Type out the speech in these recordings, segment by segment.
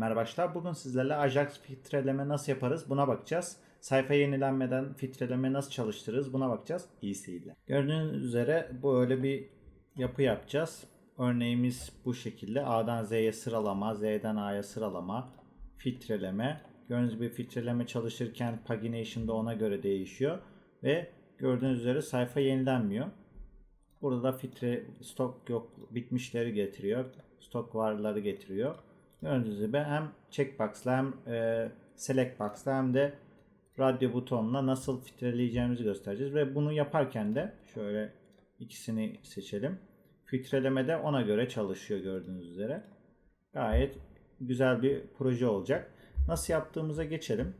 Merhaba arkadaşlar. Bugün sizlerle Ajax filtreleme nasıl yaparız buna bakacağız. Sayfa yenilenmeden filtreleme nasıl çalıştırırız buna bakacağız. İyi seyirler. Gördüğünüz üzere böyle bir yapı yapacağız. Örneğimiz bu şekilde. A'dan Z'ye sıralama, Z'den A'ya sıralama, filtreleme. Gördüğünüz gibi filtreleme çalışırken pagination da ona göre değişiyor. Ve gördüğünüz üzere sayfa yenilenmiyor. Burada da filtre stok yok bitmişleri getiriyor. Stok varları getiriyor. Gördüğünüz gibi hem checkbox'la hem e, select box'la hem de radyo butonla nasıl filtreleyeceğimizi göstereceğiz. Ve bunu yaparken de şöyle ikisini seçelim. Filtreleme de ona göre çalışıyor gördüğünüz üzere. Gayet güzel bir proje olacak. Nasıl yaptığımıza geçelim.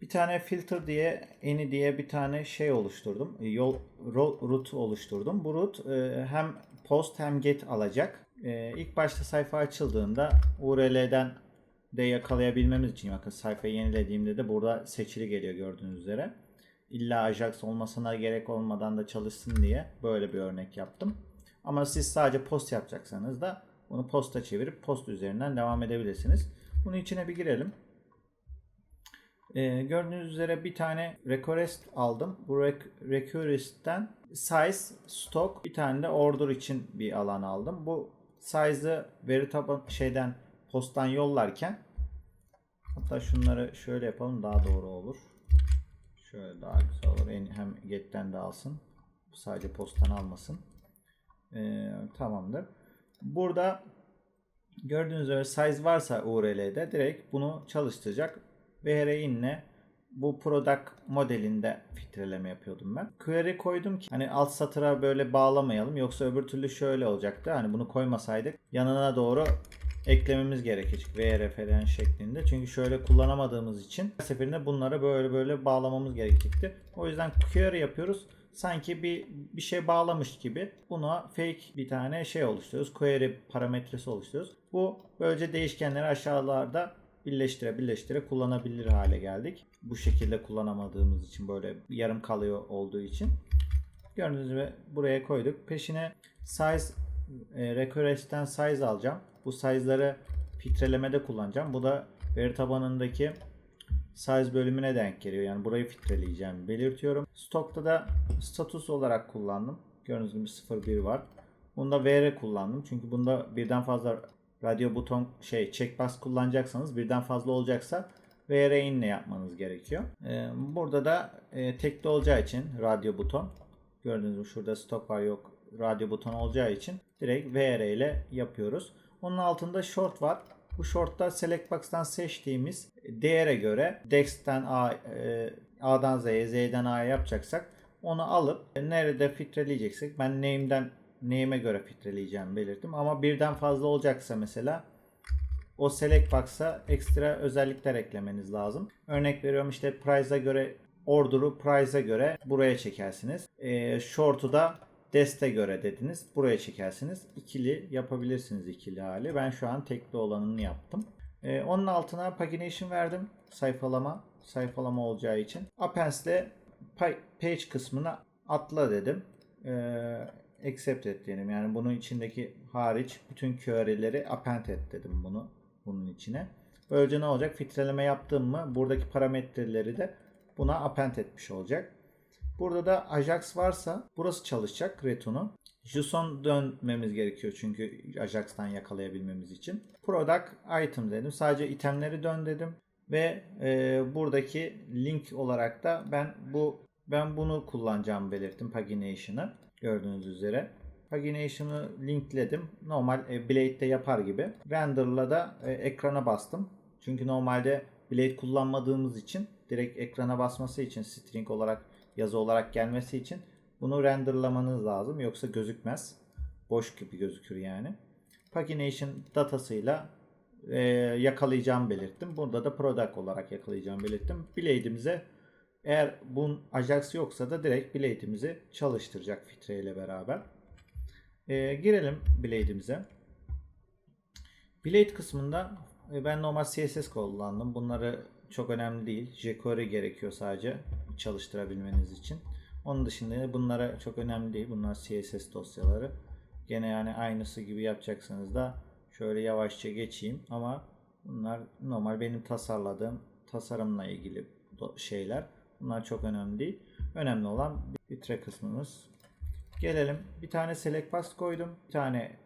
Bir tane filter diye eni diye bir tane şey oluşturdum. Yol root oluşturdum. Bu root e, hem post hem get alacak. E, ilk başta sayfa açıldığında URL'den de yakalayabilmemiz için bakın sayfayı yenilediğimde de burada seçili geliyor gördüğünüz üzere. İlla Ajax olmasına gerek olmadan da çalışsın diye böyle bir örnek yaptım. Ama siz sadece post yapacaksanız da bunu posta çevirip post üzerinden devam edebilirsiniz. Bunun içine bir girelim. Ee, gördüğünüz üzere bir tane request aldım. Bu request'ten size, stock, bir tane de order için bir alan aldım. Bu size'ı veri taban şeyden posttan yollarken hatta şunları şöyle yapalım daha doğru olur. Şöyle daha güzel olur. Hem get'ten de alsın. Sadece posttan almasın. Ee, tamamdır. Burada gördüğünüz üzere size varsa URL'de direkt bunu çalıştıracak. VRIN'le bu product modelinde filtreleme yapıyordum ben. Query koydum ki hani alt satıra böyle bağlamayalım yoksa öbür türlü şöyle olacaktı. Hani bunu koymasaydık yanına doğru eklememiz gerekecek VRF'den şeklinde. Çünkü şöyle kullanamadığımız için her seferinde bunları böyle böyle bağlamamız gerekecekti. O yüzden query yapıyoruz. Sanki bir bir şey bağlamış gibi buna fake bir tane şey oluşturuyoruz. Query parametresi oluşturuyoruz. Bu böylece değişkenleri aşağılarda birleştire birleştire kullanabilir hale geldik. Bu şekilde kullanamadığımız için böyle yarım kalıyor olduğu için. Gördüğünüz gibi buraya koyduk. Peşine size e, size alacağım. Bu size'ları filtrelemede kullanacağım. Bu da veri tabanındaki size bölümüne denk geliyor. Yani burayı filtreleyeceğim belirtiyorum. Stock'ta da status olarak kullandım. Gördüğünüz gibi 01 var. Bunda VR kullandım. Çünkü bunda birden fazla radyo buton şey checkbox kullanacaksanız birden fazla olacaksa VR inle yapmanız gerekiyor. Ee, burada da e, tekli olacağı için radyo buton gördüğünüz gibi şurada stop var yok radyo buton olacağı için direkt VR ile yapıyoruz. Onun altında short var. Bu short'ta select box'tan seçtiğimiz değere göre dex'ten A, e, A'dan Z'ye, Z'den A'ya yapacaksak onu alıp nerede filtreleyeceksek ben name'den name'e göre filtreleyeceğimi belirttim. Ama birden fazla olacaksa mesela o select box'a ekstra özellikler eklemeniz lazım. Örnek veriyorum işte price'a göre order'u price'a göre buraya çekersiniz. E, short'u da deste göre dediniz. Buraya çekersiniz. İkili yapabilirsiniz ikili hali. Ben şu an tekli olanını yaptım. E, onun altına pagination verdim. Sayfalama. Sayfalama olacağı için. Appends'le page kısmına atla dedim. E, accept et diyelim. Yani bunun içindeki hariç bütün query'leri append et dedim bunu bunun içine. Böylece ne olacak? Filtreleme yaptım mı buradaki parametreleri de buna append etmiş olacak. Burada da Ajax varsa burası çalışacak Retun'un. JSON dönmemiz gerekiyor çünkü Ajax'tan yakalayabilmemiz için. Product item dedim. Sadece itemleri dön dedim. Ve e, buradaki link olarak da ben bu ben bunu kullanacağımı belirttim pagination'ı gördüğünüz üzere. Pagination'ı linkledim. Normal e, Blade'de yapar gibi. Render'la da e, ekrana bastım. Çünkü normalde Blade kullanmadığımız için direkt ekrana basması için string olarak yazı olarak gelmesi için bunu renderlamanız lazım. Yoksa gözükmez. Boş gibi gözükür yani. Pagination datasıyla e, yakalayacağım belirttim. Burada da product olarak yakalayacağım belirttim. Blade'imize eğer bunun Ajax yoksa da direkt Blade'imizi çalıştıracak filtre ile beraber. E, girelim Blade'imize. Blade kısmında e, ben normal CSS kullandım. Bunları çok önemli değil. jQuery gerekiyor sadece çalıştırabilmeniz için. Onun dışında bunlara çok önemli değil. Bunlar CSS dosyaları. Gene yani aynısı gibi yapacaksanız da şöyle yavaşça geçeyim ama Bunlar normal benim tasarladığım tasarımla ilgili şeyler. Bunlar çok önemli değil. Önemli olan bitre kısmımız. Gelelim. Bir tane select box koydum. Bir tane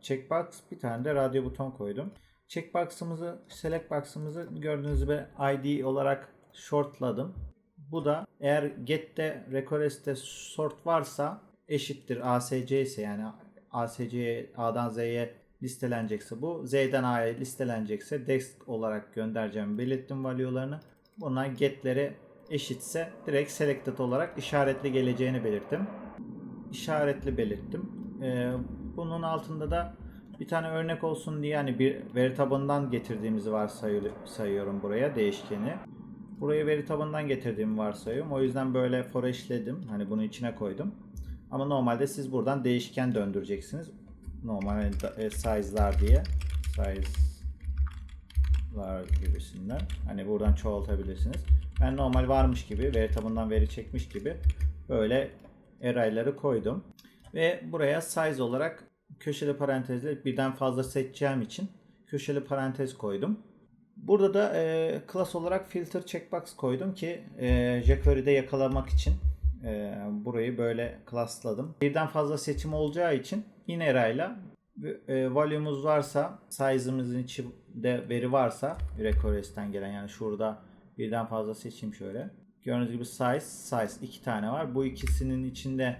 checkbox, bir tane de radyo buton koydum. Checkbox'ımızı, select box'ımızı gördüğünüz gibi ID olarak shortladım. Bu da eğer get'te request'te sort varsa eşittir ASC ise yani ASC'ye A'dan Z'ye listelenecekse bu Z'den A'ya listelenecekse desk olarak göndereceğim belirttim value'larını. Bunlar get'leri eşitse direkt selected olarak işaretli geleceğini belirttim. İşaretli belirttim. Ee, bunun altında da bir tane örnek olsun diye hani bir veri tabanından getirdiğimizi varsayıyorum buraya değişkeni. Burayı veri tabanından getirdiğimi varsayıyorum. O yüzden böyle for eşledim. Hani bunu içine koydum. Ama normalde siz buradan değişken döndüreceksiniz. Normal hani e, size'lar diye. Size'lar gibisinden. Hani buradan çoğaltabilirsiniz. Ben normal varmış gibi veri tabanından veri çekmiş gibi böyle array'ları koydum. Ve buraya size olarak köşeli parantezle birden fazla seçeceğim için köşeli parantez koydum. Burada da e, class olarak filter checkbox koydum ki e, jQuery'de yakalamak için e, burayı böyle classladım. Birden fazla seçim olacağı için yine array'la e, value'muz varsa, size'ımızın içinde veri varsa request'ten gelen yani şurada birden fazla seçeyim şöyle. Gördüğünüz gibi size, size iki tane var. Bu ikisinin içinde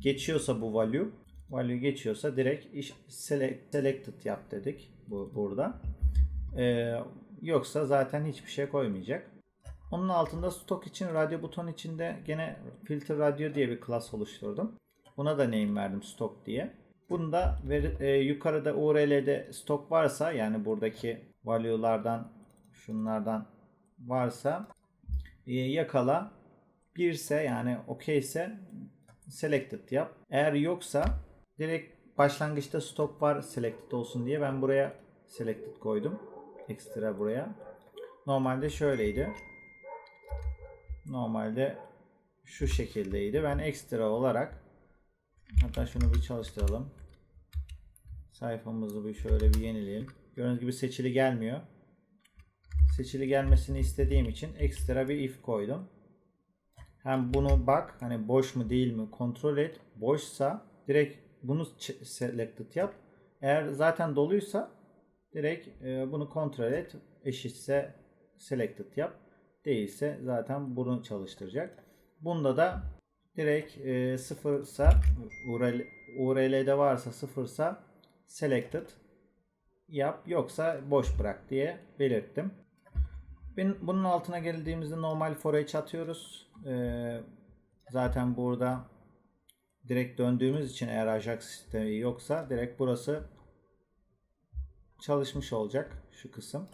geçiyorsa bu value, value geçiyorsa direkt iş, select, selected yap dedik bu burada. Ee, yoksa zaten hiçbir şey koymayacak. Onun altında stok için radyo buton içinde gene filter radyo diye bir class oluşturdum. Buna da name verdim stok diye. Bunda veri, e, yukarıda URL'de stok varsa yani buradaki value'lardan şunlardan varsa yakala birse yani okeyse selected yap. Eğer yoksa direkt başlangıçta stok var selected olsun diye ben buraya selected koydum. Ekstra buraya. Normalde şöyleydi. Normalde şu şekildeydi. Ben ekstra olarak hatta şunu bir çalıştıralım. Sayfamızı bir şöyle bir yenileyelim. Gördüğünüz gibi seçili gelmiyor. Seçili gelmesini istediğim için ekstra bir if koydum. Hem bunu bak hani boş mu değil mi kontrol et. Boşsa direkt bunu selected yap. Eğer zaten doluysa direkt e, bunu kontrol et. Eşitse selected yap. Değilse zaten bunu çalıştıracak. Bunda da direkt e, sıfırsa URL, URL'de varsa sıfırsa selected yap yoksa boş bırak diye belirttim. Bunun altına geldiğimizde normal for each atıyoruz. Ee, zaten burada direkt döndüğümüz için eğer Ajax sistemi yoksa direkt burası çalışmış olacak şu kısım.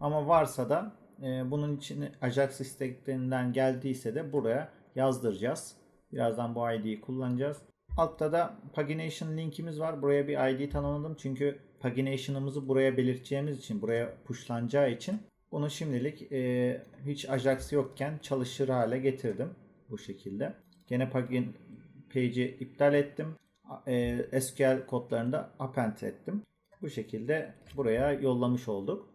Ama varsa da e, bunun için Ajax isteklerinden geldiyse de buraya yazdıracağız. Birazdan bu ID'yi kullanacağız. Altta da pagination linkimiz var. Buraya bir ID tanımladım. Çünkü pagination'ımızı buraya belirteceğimiz için, buraya pushlanacağı için bunu şimdilik e, hiç Ajax yokken çalışır hale getirdim. Bu şekilde. Gene pagin page'i iptal ettim. E, SQL kodlarını da append ettim. Bu şekilde buraya yollamış olduk.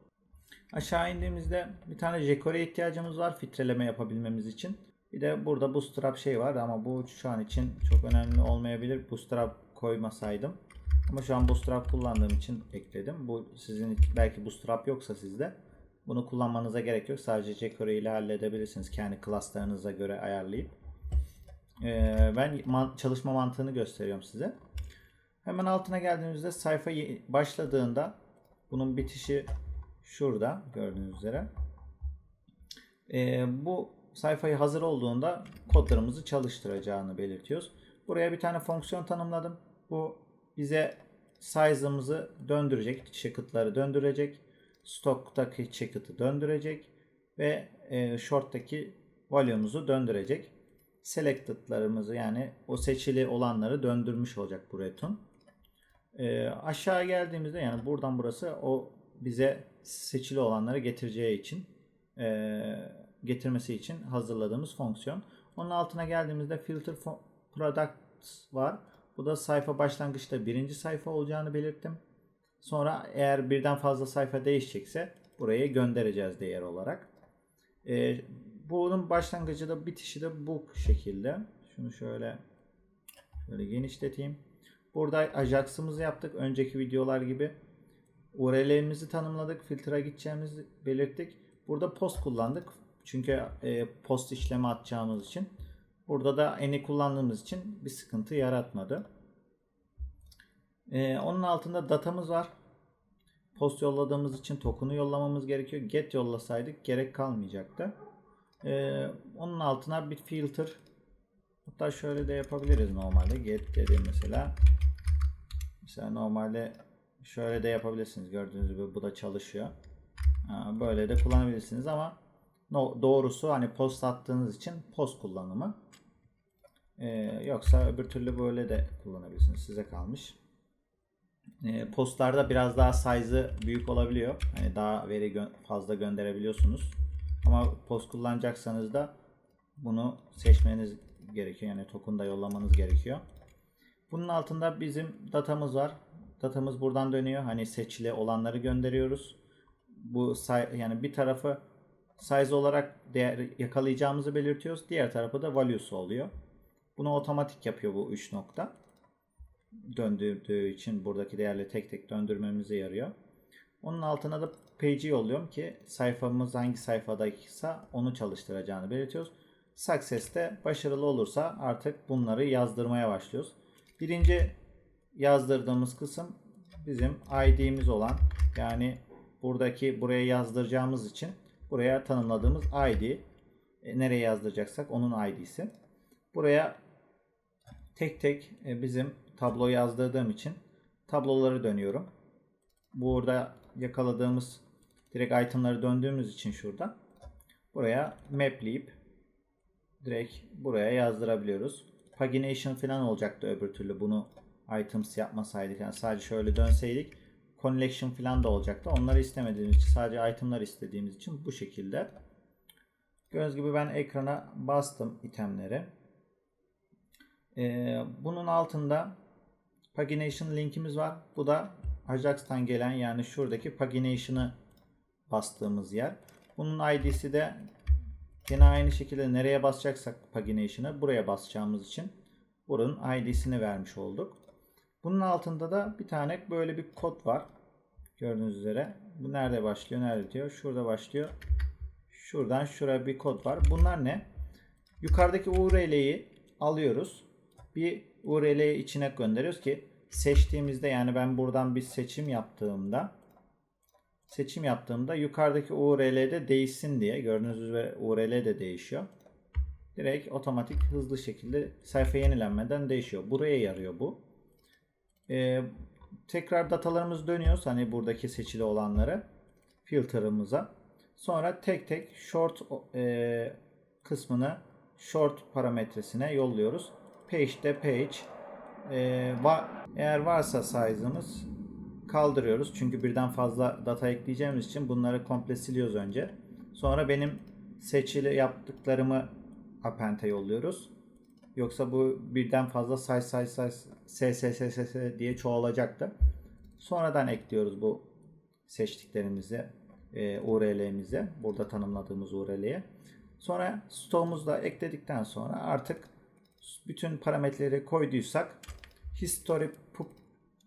Aşağı indiğimizde bir tane jQuery ihtiyacımız var filtreleme yapabilmemiz için. Bir de burada Bootstrap şey var ama bu şu an için çok önemli olmayabilir. Bootstrap koymasaydım. Ama şu an Bootstrap kullandığım için ekledim. Bu sizin belki Bootstrap yoksa sizde bunu kullanmanıza gerek yok. Sadece jQuery ile halledebilirsiniz kendi classlarınıza göre ayarlayıp. Ee, ben man- çalışma mantığını gösteriyorum size. Hemen altına geldiğimizde sayfa başladığında bunun bitişi şurada gördüğünüz üzere. Ee, bu sayfayı hazır olduğunda kodlarımızı çalıştıracağını belirtiyoruz. Buraya bir tane fonksiyon tanımladım. Bu bize size'ımızı döndürecek, checkit'ları döndürecek. Stock'taki checkit'i döndürecek ve e, short'taki value'muzu döndürecek. Selected'larımızı yani o seçili olanları döndürmüş olacak bu return. E, aşağı geldiğimizde yani buradan burası o bize seçili olanları getireceği için e, getirmesi için hazırladığımız fonksiyon. Onun altına geldiğimizde filter products var. Bu da sayfa başlangıçta birinci sayfa olacağını belirttim. Sonra eğer birden fazla sayfa değişecekse buraya göndereceğiz değer olarak. Ee, bunun başlangıcı da bitişi de bu şekilde. Şunu şöyle şöyle genişleteyim. Burada Ajax'ımızı yaptık. Önceki videolar gibi. URL'imizi tanımladık. Filtre gideceğimizi belirttik. Burada post kullandık. Çünkü e, post işlemi atacağımız için. Burada da eni kullandığımız için bir sıkıntı yaratmadı. E, onun altında datamız var. Post yolladığımız için token'u yollamamız gerekiyor. Get yollasaydık gerek kalmayacaktı. E, onun altına bir filter hatta şöyle de yapabiliriz normalde. Get dedi mesela. Mesela normalde şöyle de yapabilirsiniz. Gördüğünüz gibi bu da çalışıyor. Ha, Böyle de kullanabilirsiniz ama doğrusu hani post attığınız için post kullanımı. Ee, yoksa öbür türlü böyle de kullanabilirsiniz. Size kalmış. Ee, postlarda biraz daha size'ı büyük olabiliyor. Hani daha veri gö- fazla gönderebiliyorsunuz. Ama post kullanacaksanız da bunu seçmeniz gerekiyor. Yani token'da yollamanız gerekiyor. Bunun altında bizim datamız var. Datamız buradan dönüyor. Hani seçili olanları gönderiyoruz. Bu yani bir tarafı size olarak değer yakalayacağımızı belirtiyoruz. Diğer tarafı da value'su oluyor. Bunu otomatik yapıyor bu 3 nokta. Döndürdüğü için buradaki değerleri tek tek döndürmemize yarıyor. Onun altına da page'i yolluyorum ki sayfamız hangi sayfadaysa onu çalıştıracağını belirtiyoruz. Success'te başarılı olursa artık bunları yazdırmaya başlıyoruz. Birinci yazdırdığımız kısım bizim ID'miz olan yani buradaki buraya yazdıracağımız için buraya tanımladığımız ID e, nereye yazdıracaksak onun ID'si. Buraya tek tek e, bizim tablo yazdırdığım için tabloları dönüyorum. Burada yakaladığımız direkt itemları döndüğümüz için şurada buraya mapleyip direkt buraya yazdırabiliyoruz. Pagination falan olacaktı öbür türlü bunu items yapmasaydık. Yani sadece şöyle dönseydik collection falan da olacaktı. Onları istemediğimiz için sadece itemlar istediğimiz için bu şekilde. Gördüğünüz gibi ben ekrana bastım itemleri. Ee, bunun altında pagination linkimiz var. Bu da Ajax'tan gelen yani şuradaki pagination'ı bastığımız yer. Bunun ID'si de yine aynı şekilde nereye basacaksak pagination'ı buraya basacağımız için buranın ID'sini vermiş olduk. Bunun altında da bir tane böyle bir kod var. Gördüğünüz üzere. Bu nerede başlıyor, nerede bitiyor? Şurada başlıyor. Şuradan şuraya bir kod var. Bunlar ne? Yukarıdaki URL'yi alıyoruz. Bir URL'yi içine gönderiyoruz ki seçtiğimizde yani ben buradan bir seçim yaptığımda seçim yaptığımda yukarıdaki URL'de değişsin diye gördüğünüz üzere URL de değişiyor. Direkt otomatik hızlı şekilde sayfa yenilenmeden değişiyor. Buraya yarıyor bu. Ee, tekrar datalarımız dönüyoruz. Hani buradaki seçili olanları filter'ımıza. Sonra tek tek short e, kısmını short parametresine yolluyoruz. Page'de page e, va, eğer varsa size'ımız kaldırıyoruz. Çünkü birden fazla data ekleyeceğimiz için bunları komple siliyoruz önce. Sonra benim seçili yaptıklarımı append'e yolluyoruz. Yoksa bu birden fazla size size size s s s s s diye çoğalacaktı. Sonradan ekliyoruz bu seçtiklerimizi e, URL'mize. Burada tanımladığımız URL'ye. Sonra stoğumuzu da ekledikten sonra artık bütün parametreleri koyduysak history pu-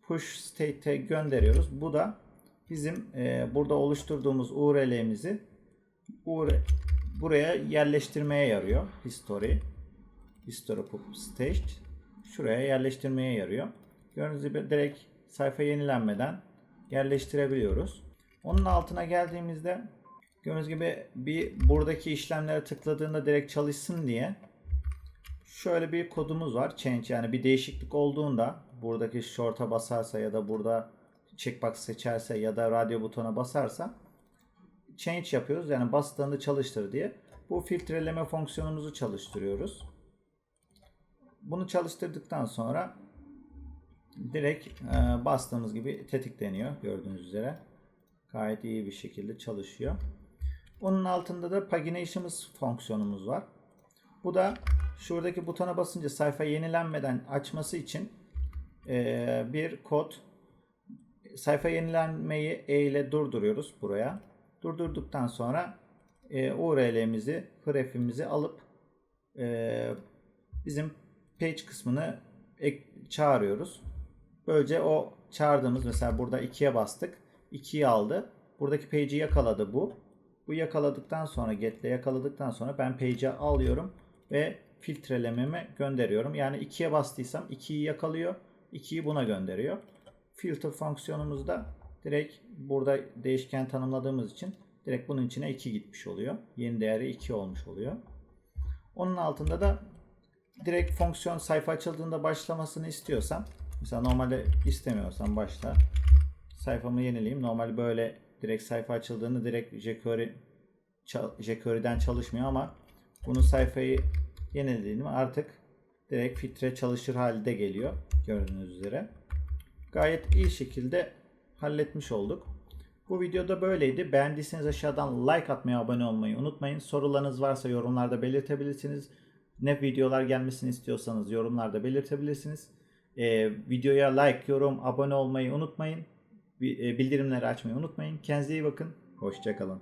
push state'e gönderiyoruz. Bu da bizim e, burada oluşturduğumuz URL'mizi URL, buraya yerleştirmeye yarıyor. History History Pup Stage şuraya yerleştirmeye yarıyor. Gördüğünüz gibi direkt sayfa yenilenmeden yerleştirebiliyoruz. Onun altına geldiğimizde gördüğünüz gibi bir buradaki işlemlere tıkladığında direkt çalışsın diye şöyle bir kodumuz var. Change yani bir değişiklik olduğunda buradaki short'a basarsa ya da burada checkbox seçerse ya da radyo butona basarsa change yapıyoruz. Yani bastığında çalıştır diye. Bu filtreleme fonksiyonumuzu çalıştırıyoruz. Bunu çalıştırdıktan sonra direkt e, bastığımız gibi tetikleniyor gördüğünüz üzere. Gayet iyi bir şekilde çalışıyor. Onun altında da pagination'ımız fonksiyonumuz var. Bu da şuradaki butona basınca sayfa yenilenmeden açması için e, bir kod sayfa yenilenmeyi E ile durduruyoruz buraya. Durdurduktan sonra e, URL'mizi, href'imizi alıp e, bizim page kısmını ek, çağırıyoruz. Böylece o çağırdığımız mesela burada 2'ye bastık. 2'yi aldı. Buradaki page'i yakaladı bu. Bu yakaladıktan sonra get'le yakaladıktan sonra ben page'i alıyorum ve filtrelememe gönderiyorum. Yani 2'ye bastıysam 2'yi yakalıyor. 2'yi buna gönderiyor. Filter fonksiyonumuzda direkt burada değişken tanımladığımız için direkt bunun içine 2 gitmiş oluyor. Yeni değeri 2 olmuş oluyor. Onun altında da direkt fonksiyon sayfa açıldığında başlamasını istiyorsam mesela normalde istemiyorsam başta sayfamı yenileyim. Normal böyle direkt sayfa açıldığında direkt jQuery jQuery'den çalışmıyor ama bunu sayfayı yenilediğim artık direkt filtre çalışır halde geliyor gördüğünüz üzere. Gayet iyi şekilde halletmiş olduk. Bu videoda böyleydi. Beğendiyseniz aşağıdan like atmayı, abone olmayı unutmayın. Sorularınız varsa yorumlarda belirtebilirsiniz. Ne videolar gelmesini istiyorsanız yorumlarda belirtebilirsiniz. Ee, videoya like, yorum, abone olmayı unutmayın. E, Bildirimleri açmayı unutmayın. Kendinize iyi bakın. Hoşçakalın.